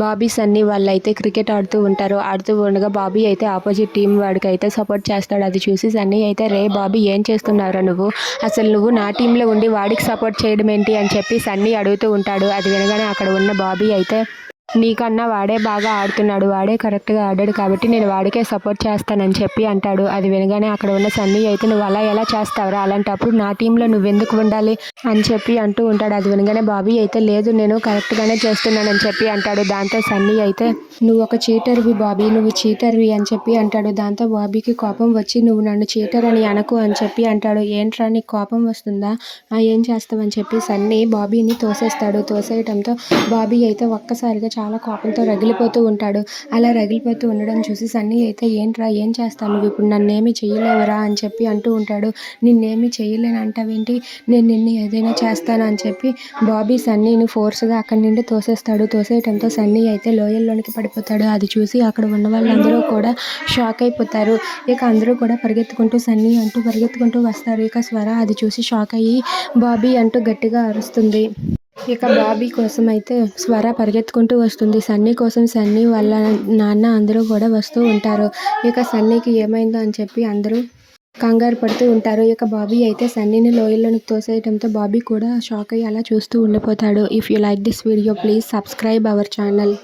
బాబీ సన్నీ వాళ్ళు అయితే క్రికెట్ ఆడుతూ ఉంటారు. ఆడుతూ ఉండగా బాబీ అయితే ఆపోజిట్ టీం వాడికి అయితే సపోర్ట్ చేస్తాడు. అది చూసి సన్నీ అయితే రే బాబీ ఏం చేస్తున్నావురా నువ్వు? అసలు నువ్వు నా టీంలో ఉండి వాడికి సపోర్ట్ చేయడం ఏంటి అని చెప్పి సన్నీ అడుగుతూ ఉంటాడు. అది వినగానే అక్కడ ఉన్న బాబీ అయితే నీకన్నా వాడే బాగా ఆడుతున్నాడు వాడే కరెక్ట్గా ఆడాడు కాబట్టి నేను వాడికే సపోర్ట్ చేస్తానని చెప్పి అంటాడు. అది వినగానే అక్కడ ఉన్న సన్నీ అయితే నువ్వు అలా ఎలా చేస్తావురా? అలాంటప్పుడు నా టీంలో నువ్వెందుకు ఉండాలి? అని చెప్పి అంటూ ఉంటాడు. అది వినగానే బాబీ అయితే లేదు నేను కరెక్ట్గానే చేస్తున్నానని చెప్పి అంటాడు. దాంతో సన్నీ అయితే నువ్వు ఒక చీటర్వి బాబీ నువ్వు చీటర్వి అని చెప్పి అంటాడు. దాంతో బాబీకి కోపం వచ్చి నువ్వు నన్ను చీటర్ అని అనకు అని చెప్పి అంటాడు. ఏంట్రా నీకు కోపం వస్తుందా? ఏం చేస్తావని చెప్పి సన్నీ బాబీని తోసేస్తాడు. తోసేయటంతో బాబీ అయితే ఒక్కసారిగా చాలా కోపంతో రగిలిపోతూ ఉంటాడు. అలా రగిలిపోతూ ఉండడం చూసి సన్నీ అయితే ఏంట్రా ఏం చేస్తావు? నువ్వు ఇప్పుడు నన్నేమి చేయలేవురా అని చెప్పి అంటూ ఉంటాడు. నిన్నేమి చేయలేను అంటావేంటి నేను నిన్ను ఏదైనా చేస్తాను? అని చెప్పి బాబీ సన్నీని ఫోర్స్గా అక్కడి నుండి తోసేస్తాడు. తోసేయటంతో సన్నీ అయితే లోయల్లోనికి పడిపోతాడు. అది చూసి అక్కడ ఉన్న వాళ్ళందరూ కూడా షాక్ అయిపోతారు. ఇక అందరూ కూడా పరిగెత్తుకుంటూ సన్నీ అంటూ పరిగెత్తుకుంటూ వస్తారు. ఇక స్వర అది చూసి షాక్ అయ్యి బాబీ అంటూ గట్టిగా అరుస్తుంది. ఇక బాబీ కోసం అయితే స్వర పరిగెత్తుకుంటూ వస్తుంది. సన్నీ కోసం సన్నీ వాళ్ళ నాన్న అందరూ కూడా వస్తూ ఉంటారు. ఇక సన్నీకి ఏమైందో అని చెప్పి అందరూ కంగారు పడుతూ ఉంటారు. ఇక బాబీ అయితే సన్నీని లోయల్లోని తోసేయడంతో బాబీ కూడా షాక్ అయ్యి అలా చూస్తూ ఉండిపోతాడు. If you like this video please subscribe our channel